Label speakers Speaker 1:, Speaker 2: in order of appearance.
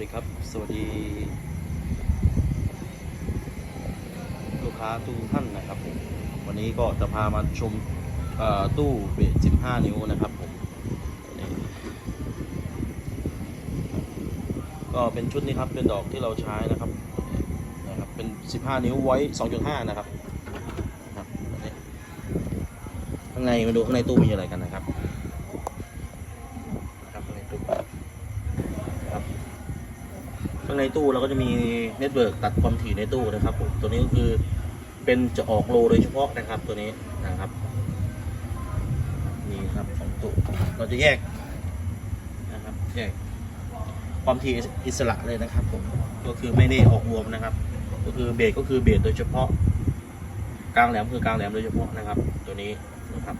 Speaker 1: ดีครับ สวัสดี ลูกค้าทุกท่านนะครับผมวันนี้ก็จะพามาชมตู้เบส15 นิ้วนะครับผมก็เป็นชุดนี้ครับเป็นดอกที่เราใช้นะครับนะครับ เป็น 15 นิ้วไว้ 2.5 นะครับนะครับข้างในมาดูข้างในตู้มีอะไรกันนะครับข้างในตู้ ครับ ข้างในตู้เราก็จะมีเน็ตเวิร์กตัดความถี่ในตู้นะครับผมตัวนี้ก็คือเป็นจะออกโลโดยเฉพาะนะครับตัวนี้นะครับนี่ครับของตู้เราจะแยกนะครับแยกความถี่อิสระเลยนะครับผมก็คือไม่ได้ออกรวมนะครับ ก็คือเบสก็คือเบสโดยเฉพาะกลางแหลมคือกลางแหลมโดยเฉพาะนะครับ ตัวนี้นะครับ